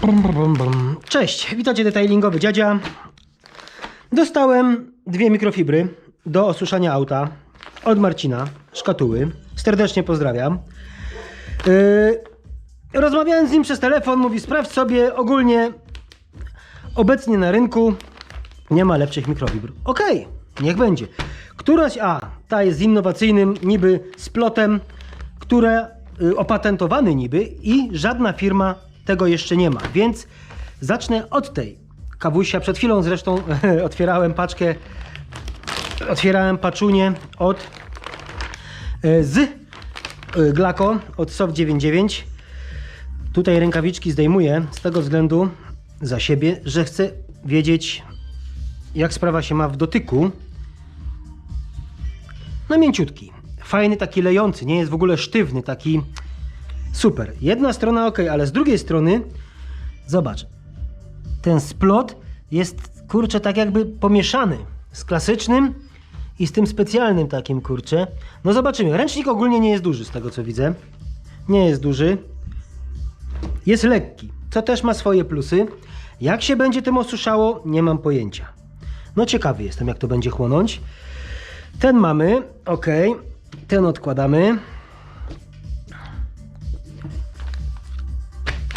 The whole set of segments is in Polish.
Brum, brum, brum. Cześć, witajcie detailingowy dziadzia. Dostałem dwie mikrofibry do osuszania auta od Marcina, szkatuły. Serdecznie pozdrawiam. Yy, rozmawiałem z nim przez telefon, mówi sprawdź sobie ogólnie obecnie na rynku nie ma lepszych mikrofibr. Okej, niech będzie. Któraś, a ta jest z innowacyjnym niby splotem, które y, opatentowany niby i żadna firma tego jeszcze nie ma. Więc zacznę od tej. Kawusia, przed chwilą zresztą otwierałem paczkę, otwierałem paczunię od y, z y, Glaco, od Soft 99. Tutaj rękawiczki zdejmuję z tego względu za siebie, że chcę wiedzieć jak sprawa się ma w dotyku. No mięciutki. Fajny, taki lejący, nie jest w ogóle sztywny, taki super. Jedna strona ok, ale z drugiej strony zobacz. Ten splot jest kurczę tak jakby pomieszany z klasycznym i z tym specjalnym takim kurczę. No zobaczymy. Ręcznik ogólnie nie jest duży z tego co widzę. Nie jest duży. Jest lekki, co też ma swoje plusy. Jak się będzie tym osuszało, nie mam pojęcia. No ciekawy jestem, jak to będzie chłonąć. Ten mamy, ok. Ten odkładamy.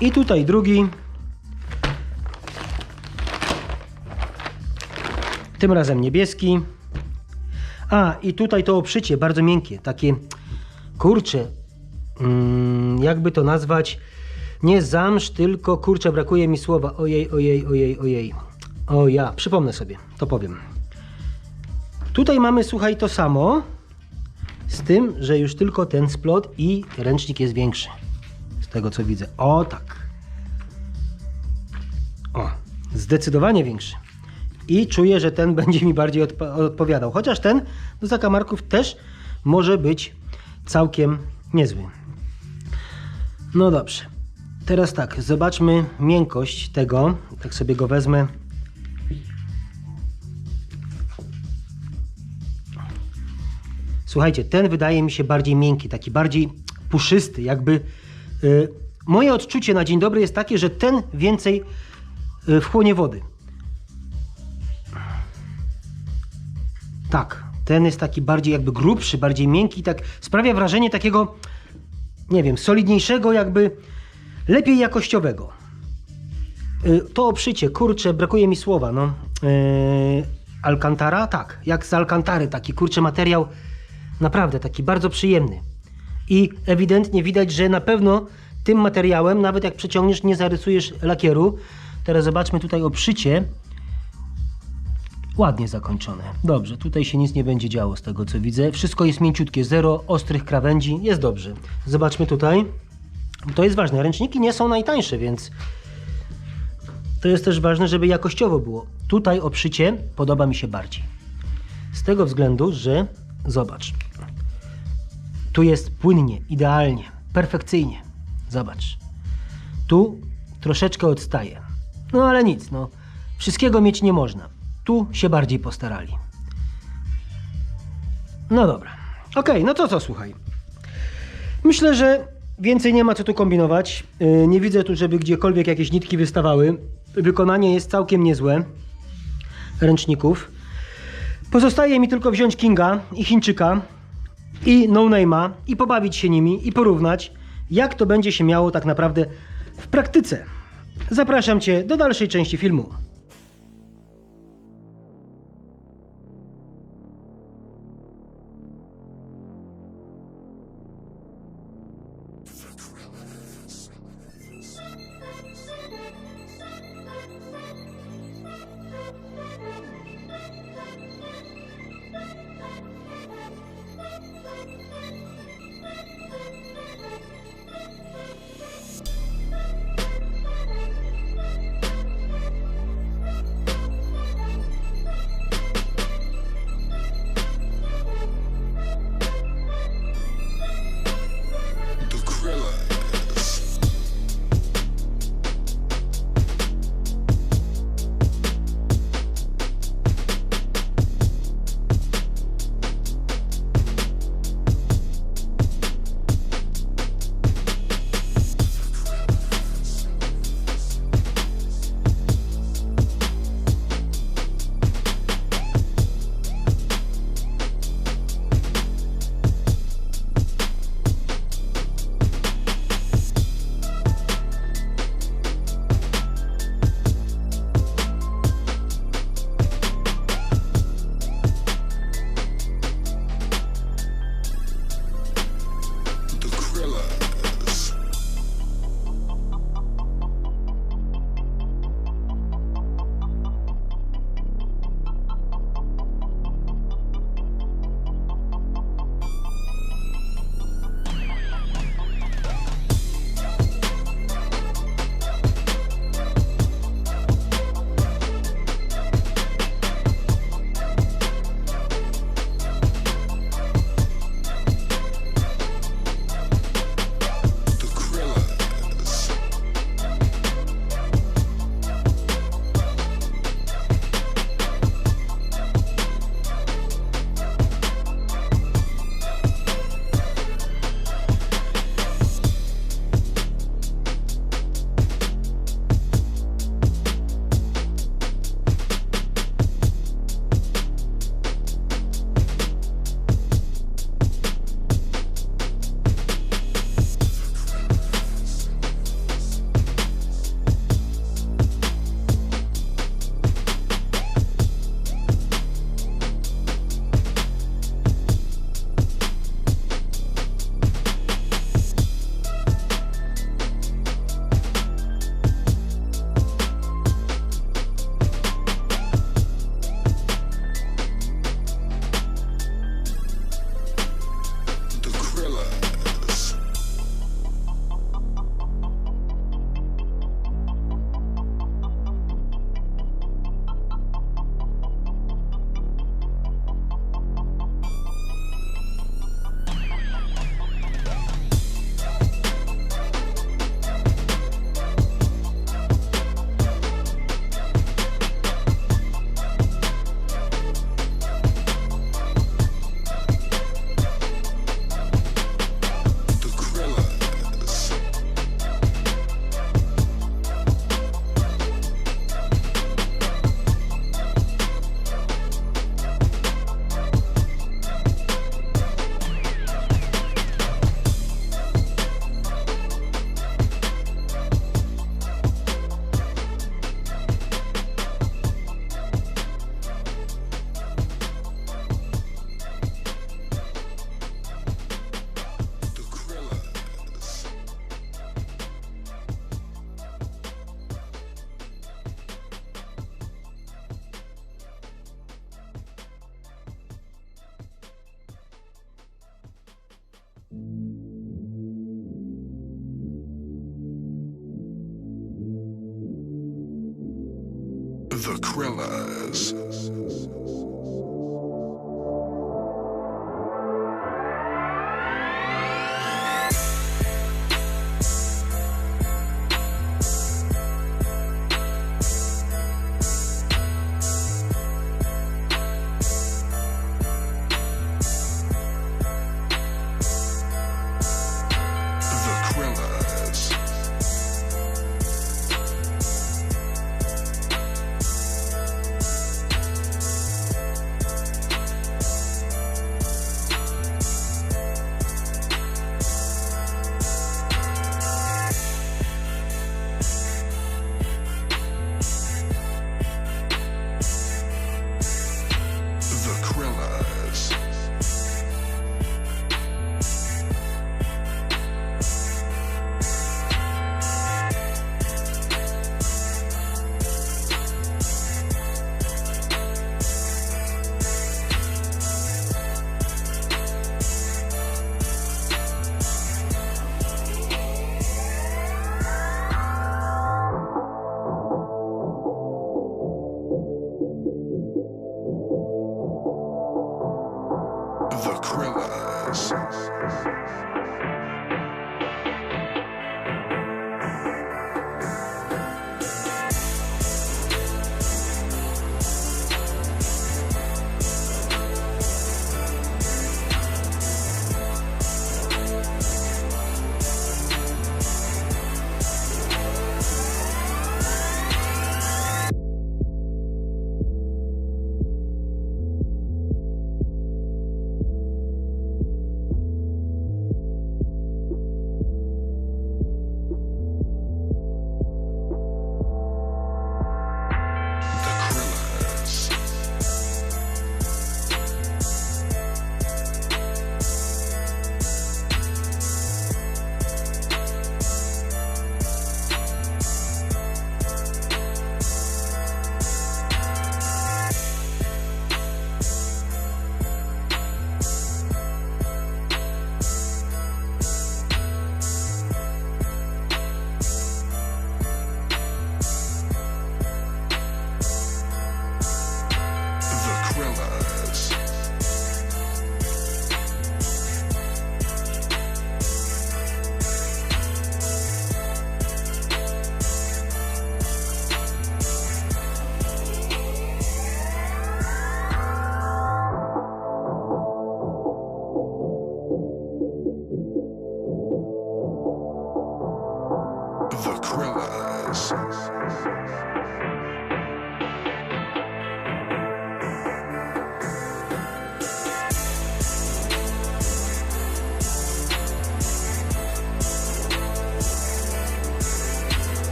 I tutaj drugi. Tym razem niebieski. A, i tutaj to oprzycie, bardzo miękkie, takie kurcze, mm, jakby to nazwać, nie zamsz, tylko kurczę, brakuje mi słowa. Ojej, ojej, ojej, ojej. O ja, przypomnę sobie, to powiem. Tutaj mamy, słuchaj, to samo, z tym, że już tylko ten splot i ręcznik jest większy. Tego co widzę. O tak. O, zdecydowanie większy. I czuję, że ten będzie mi bardziej odpowiadał. Chociaż ten do zakamarków też może być całkiem niezły. No dobrze. Teraz tak, zobaczmy miękkość tego. Tak sobie go wezmę. Słuchajcie, ten wydaje mi się bardziej miękki, taki bardziej puszysty, jakby. Y, moje odczucie na dzień dobry jest takie, że ten więcej y, wchłonie wody. Tak, ten jest taki bardziej jakby grubszy, bardziej miękki, tak sprawia wrażenie takiego, nie wiem, solidniejszego, jakby lepiej jakościowego. Y, To oprzycie, kurczę, brakuje mi słowa, no. Alcantara? Tak, jak z Alcantary, taki kurczę materiał, naprawdę taki bardzo przyjemny. I ewidentnie widać, że na pewno tym materiałem, nawet jak przeciągniesz, nie zarysujesz lakieru. Teraz zobaczmy tutaj oprzycie. Ładnie zakończone. Dobrze, tutaj się nic nie będzie działo z tego co widzę. Wszystko jest mięciutkie, zero ostrych krawędzi, jest dobrze. Zobaczmy tutaj. To jest ważne. Ręczniki nie są najtańsze, więc to jest też ważne, żeby jakościowo było. Tutaj oprzycie podoba mi się bardziej. Z tego względu, że zobacz. Tu jest płynnie, idealnie, perfekcyjnie. Zobacz. Tu troszeczkę odstaje. No ale nic, no. Wszystkiego mieć nie można. Tu się bardziej postarali. No dobra. Okej, no to co, słuchaj. Myślę, że więcej nie ma co tu kombinować. Yy, Nie widzę tu, żeby gdziekolwiek jakieś nitki wystawały. Wykonanie jest całkiem niezłe ręczników. Pozostaje mi tylko wziąć Kinga i Chińczyka i No Name'a i pobawić się nimi i porównać, jak to będzie się miało tak naprawdę w praktyce. Zapraszam Cię do dalszej części filmu. Krillers. Sessions.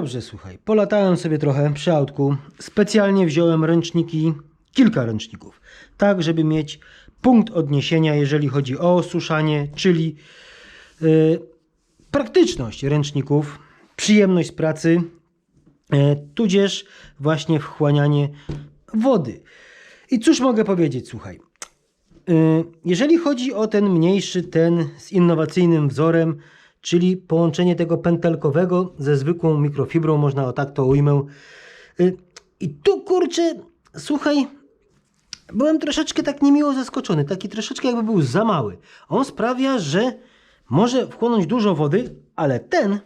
Dobrze, słuchaj. Polatałem sobie trochę przy autku. Specjalnie wziąłem ręczniki, kilka ręczników, tak żeby mieć punkt odniesienia, jeżeli chodzi o osuszanie, czyli yy, praktyczność ręczników, przyjemność z pracy, e, tudzież właśnie wchłanianie wody. I cóż mogę powiedzieć, słuchaj. Y, Jeżeli chodzi o ten mniejszy, ten z innowacyjnym wzorem, czyli połączenie tego pętelkowego ze zwykłą mikrofibrą, można o tak to ujmę. Y, I tu kurczę, słuchaj, byłem troszeczkę tak niemiło zaskoczony, taki troszeczkę jakby był za mały. On sprawia, że może wchłonąć dużo wody, ale ten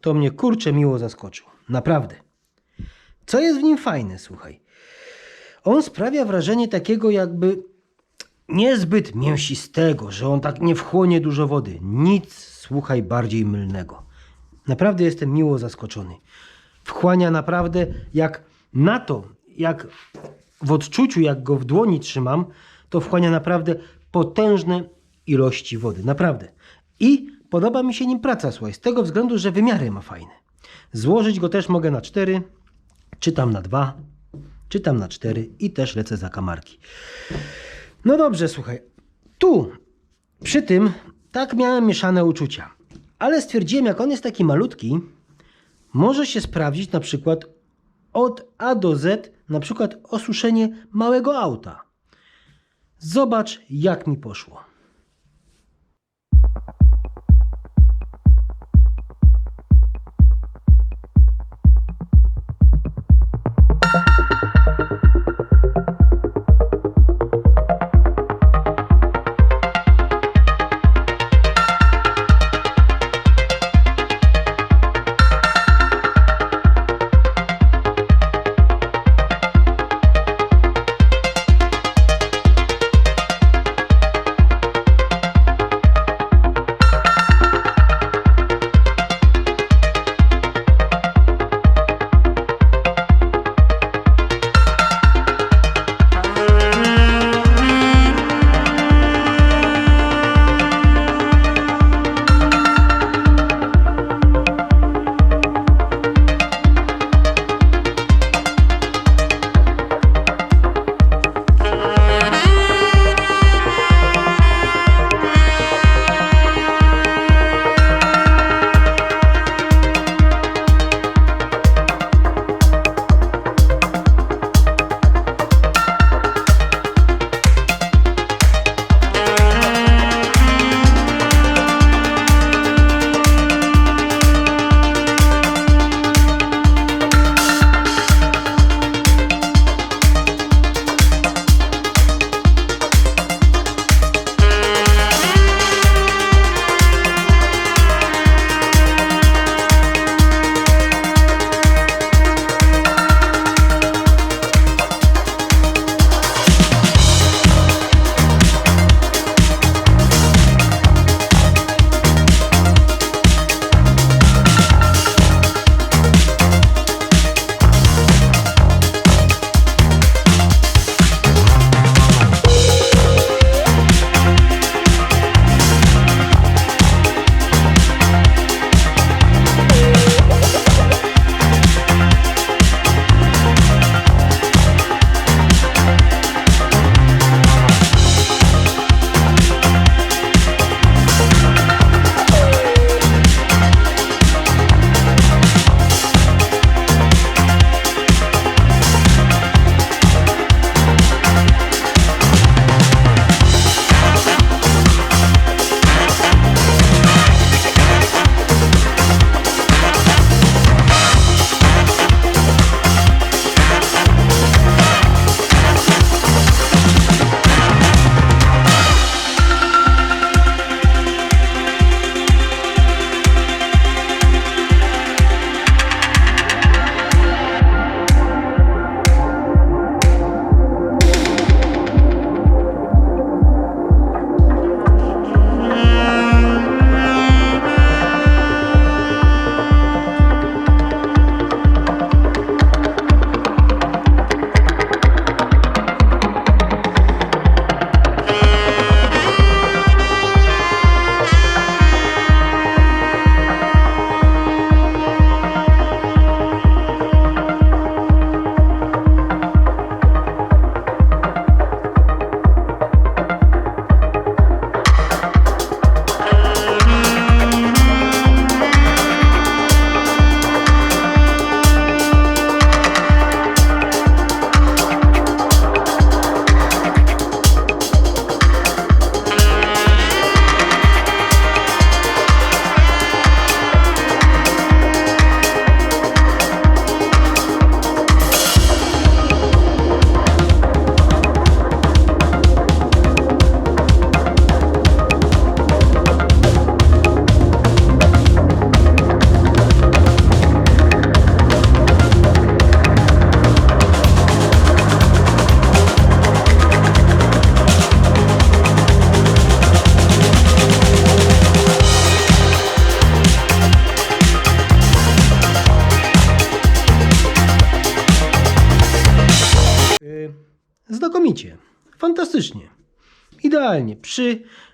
to mnie kurczę miło zaskoczył. Naprawdę. Co jest w nim fajne, słuchaj. On sprawia wrażenie takiego jakby niezbyt mięsistego, że on tak nie wchłonie dużo wody. Nic, słuchaj, bardziej mylnego. Naprawdę jestem miło zaskoczony. Wchłania naprawdę jak na to, jak w odczuciu, jak go w dłoni trzymam, to wchłania naprawdę potężne ilości wody. Naprawdę. I podoba mi się nim praca, słuchaj, z tego względu, że wymiary ma fajne. Złożyć go też mogę na 4, czy tam na 2, czy tam na 4 i też lecę za kamarki. No dobrze, słuchaj. Tu, przy tym, tak miałem mieszane uczucia. Ale stwierdziłem, jak on jest taki malutki, może się sprawdzić na przykład od A do Z, na przykład osuszenie małego auta. Zobacz, jak mi poszło.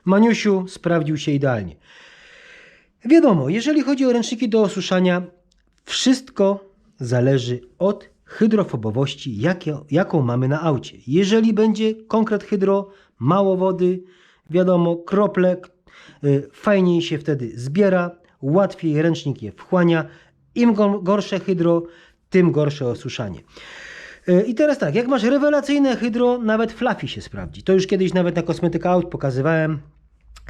Maniusiu sprawdził się idealnie. Wiadomo, jeżeli chodzi o ręczniki do osuszania, wszystko zależy od hydrofobowości, jakie, jaką mamy na aucie. Jeżeli będzie konkret hydro, mało wody, wiadomo, krople, y, fajniej się wtedy zbiera, łatwiej ręcznik je wchłania. Im go- gorsze hydro, tym gorsze osuszanie. Y, I teraz tak, jak masz rewelacyjne hydro, nawet fluffy się sprawdzi. To już kiedyś nawet na kosmetyka aut pokazywałem.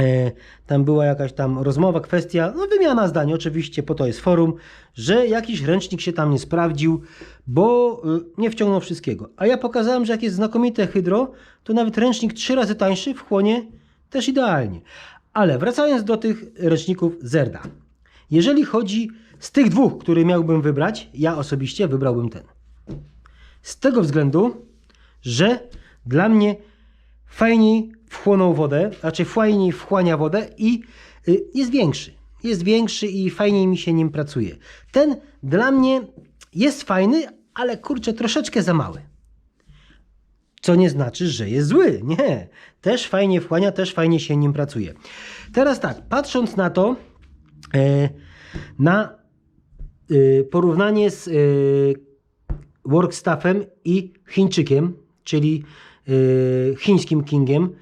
E, Tam była jakaś tam rozmowa, kwestia, no wymiana zdań, oczywiście, po to jest forum, że jakiś ręcznik się tam nie sprawdził, bo y, nie wciągnął wszystkiego. A ja pokazałem, że jak jest znakomite hydro, to nawet ręcznik trzy razy tańszy wchłonie też idealnie. Ale wracając do tych ręczników Zerda. Jeżeli chodzi z tych dwóch, który miałbym wybrać, ja osobiście wybrałbym ten. Z tego względu, że dla mnie fajniej wchłonął wodę, znaczy fajniej wchłania wodę i y, jest większy. Jest większy i fajniej mi się nim pracuje. Ten dla mnie jest fajny, ale kurczę, troszeczkę za mały. Co nie znaczy, że jest zły. Nie. Też fajnie wchłania, też fajnie się nim pracuje. Teraz tak, patrząc na to, e, na y, porównanie z y, Workstaffem i Chińczykiem, czyli chińskim Kingiem.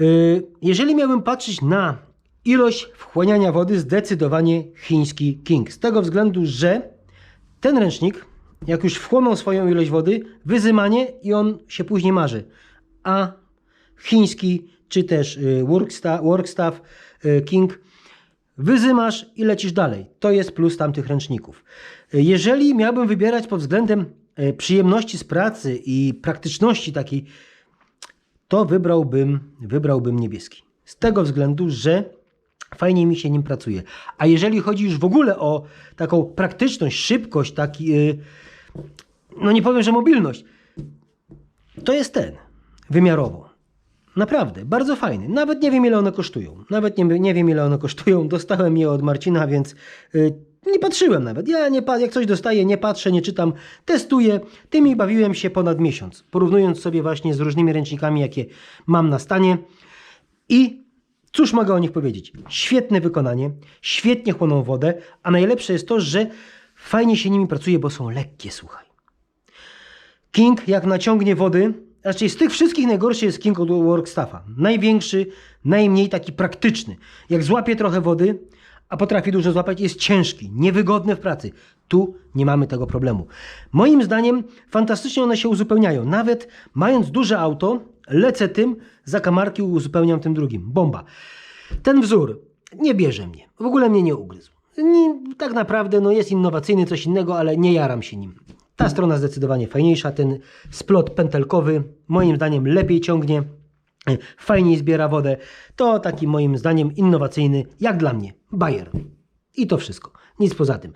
Y, jeżeli miałbym patrzeć na ilość wchłaniania wody, zdecydowanie chiński King. Z tego względu, że ten ręcznik, jak już wchłonął swoją ilość wody, wyzymanie i on się później marzy. A chiński, czy też y, Workstaff, Workstaff y, King Wyzymasz i lecisz dalej. To jest plus tamtych ręczników. Jeżeli miałbym wybierać pod względem przyjemności z pracy i praktyczności takiej, to wybrałbym, wybrałbym niebieski. Z tego względu, że fajnie mi się nim pracuje. A jeżeli chodzi już w ogóle o taką praktyczność, szybkość, taki, yy, no nie powiem, że mobilność, to jest ten, wymiarowo. Naprawdę, bardzo fajny. Nawet nie wiem ile one kosztują. Nawet nie, nie wiem ile one kosztują. Dostałem je od Marcina, więc y, nie patrzyłem nawet. Ja nie jak coś dostaję, nie patrzę, nie czytam, testuję. Tymi bawiłem się ponad miesiąc, porównując sobie właśnie z różnymi ręcznikami, jakie mam na stanie. I cóż mogę o nich powiedzieć? Świetne wykonanie, świetnie chłoną wodę, a najlepsze jest to, że fajnie się nimi pracuje, bo są lekkie, słuchaj. King jak naciągnie wody, raczej z tych wszystkich najgorszy jest King od Workstaffa. Największy, najmniej taki praktyczny. Jak złapie trochę wody, a potrafi dużo złapać, jest ciężki, niewygodny w pracy. Tu nie mamy tego problemu. Moim zdaniem fantastycznie one się uzupełniają. Nawet mając duże auto, lecę tym, zakamarki uzupełniam tym drugim. Bomba. Ten wzór nie bierze mnie. W ogóle mnie nie ugryzł. Nie, tak naprawdę no jest innowacyjny, coś innego, ale nie jaram się nim. Ta strona zdecydowanie fajniejsza. Ten splot pętelkowy moim zdaniem lepiej ciągnie, fajniej zbiera wodę. To taki moim zdaniem innowacyjny, jak dla mnie, Bayer. I to wszystko. Nic poza tym.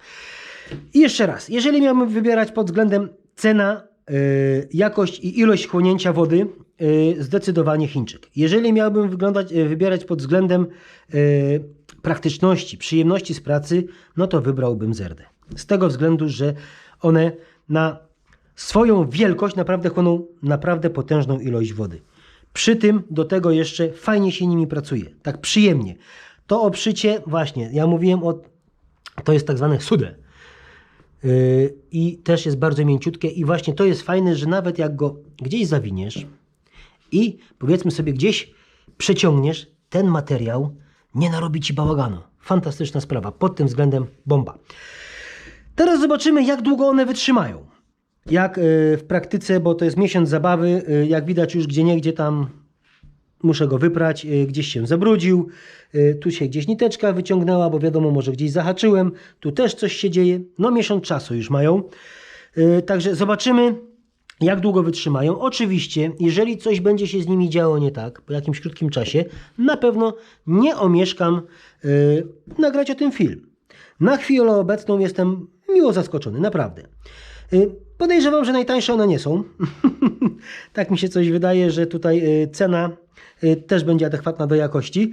I jeszcze raz, jeżeli miałbym wybierać pod względem cena, yy, jakość i ilość chłonięcia wody, yy, zdecydowanie Chińczyk. Jeżeli miałbym wyglądać, yy, wybierać pod względem praktyczności, przyjemności z pracy, no to wybrałbym Zerdę. Z tego względu, że one na swoją wielkość naprawdę chłoną naprawdę potężną ilość wody. Przy tym do tego jeszcze fajnie się nimi pracuje, tak przyjemnie. To obszycie, właśnie, ja mówiłem o, to jest tak zwane sude. Yy, I też jest bardzo mięciutkie i właśnie to jest fajne, że nawet jak go gdzieś zawiniesz i powiedzmy sobie gdzieś przeciągniesz, ten materiał nie narobi ci bałaganu. Fantastyczna sprawa, pod tym względem bomba. Teraz zobaczymy, jak długo one wytrzymają. Jak y, w praktyce, bo to jest miesiąc zabawy, y, jak widać już gdzie niegdzie tam muszę go wyprać, y, gdzieś się zabrudził, tu się gdzieś niteczka wyciągnęła, bo wiadomo, może gdzieś zahaczyłem, tu też coś się dzieje. No miesiąc czasu już mają. Także zobaczymy, jak długo wytrzymają. Oczywiście, jeżeli coś będzie się z nimi działo nie tak, po jakimś krótkim czasie, na pewno nie omieszkam nagrać o tym film. Na chwilę obecną jestem miło zaskoczony, naprawdę. Podejrzewam, że najtańsze one nie są. tak mi się coś wydaje, że tutaj y, cena y, też będzie adekwatna do jakości.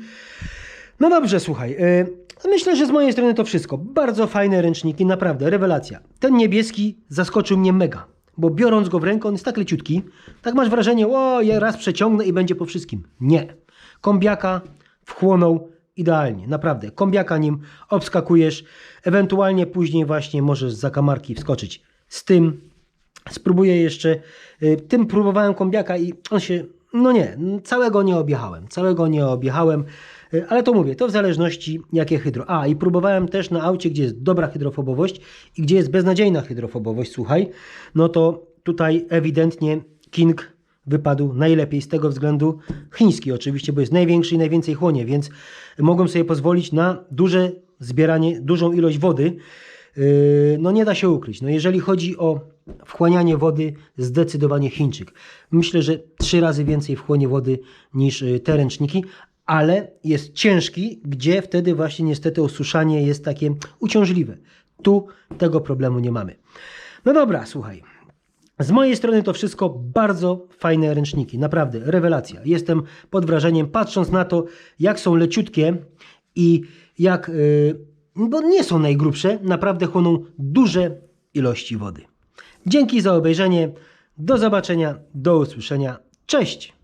No dobrze, słuchaj. y, Myślę, że z mojej strony to wszystko. Bardzo fajne ręczniki, naprawdę, rewelacja. Ten niebieski zaskoczył mnie mega. bo biorąc go w rękę, on jest tak leciutki, tak masz wrażenie, o, ja raz przeciągnę i będzie po wszystkim. Nie. Kombiaka wchłonął idealnie, naprawdę. Kombiaka nim obskakujesz, ewentualnie później właśnie możesz z zakamarki wskoczyć z tym. Spróbuję jeszcze, y, tym próbowałem kombiaka i on się, no nie, całego nie objechałem, całego nie objechałem, y, ale to mówię, to w zależności jakie hydro. A i próbowałem też na aucie, gdzie jest dobra hydrofobowość i gdzie jest beznadziejna hydrofobowość, słuchaj, no to tutaj ewidentnie King wypadł najlepiej z tego względu chiński oczywiście, bo jest największy i najwięcej chłonie, więc mogłem sobie pozwolić na duże zbieranie, dużą ilość wody. Yy, No nie da się ukryć. No jeżeli chodzi o wchłanianie wody, zdecydowanie Chińczyk. Myślę, że trzy razy więcej wchłonie wody niż yy, te ręczniki, ale jest ciężki, gdzie wtedy właśnie niestety osuszanie jest takie uciążliwe. Tu tego problemu nie mamy. No dobra, słuchaj. Z mojej strony to wszystko bardzo fajne ręczniki, naprawdę rewelacja. Jestem pod wrażeniem, patrząc na to, jak są leciutkie i jak, yy, bo nie są najgrubsze, naprawdę chłoną duże ilości wody. Dzięki za obejrzenie, do zobaczenia, do usłyszenia, cześć!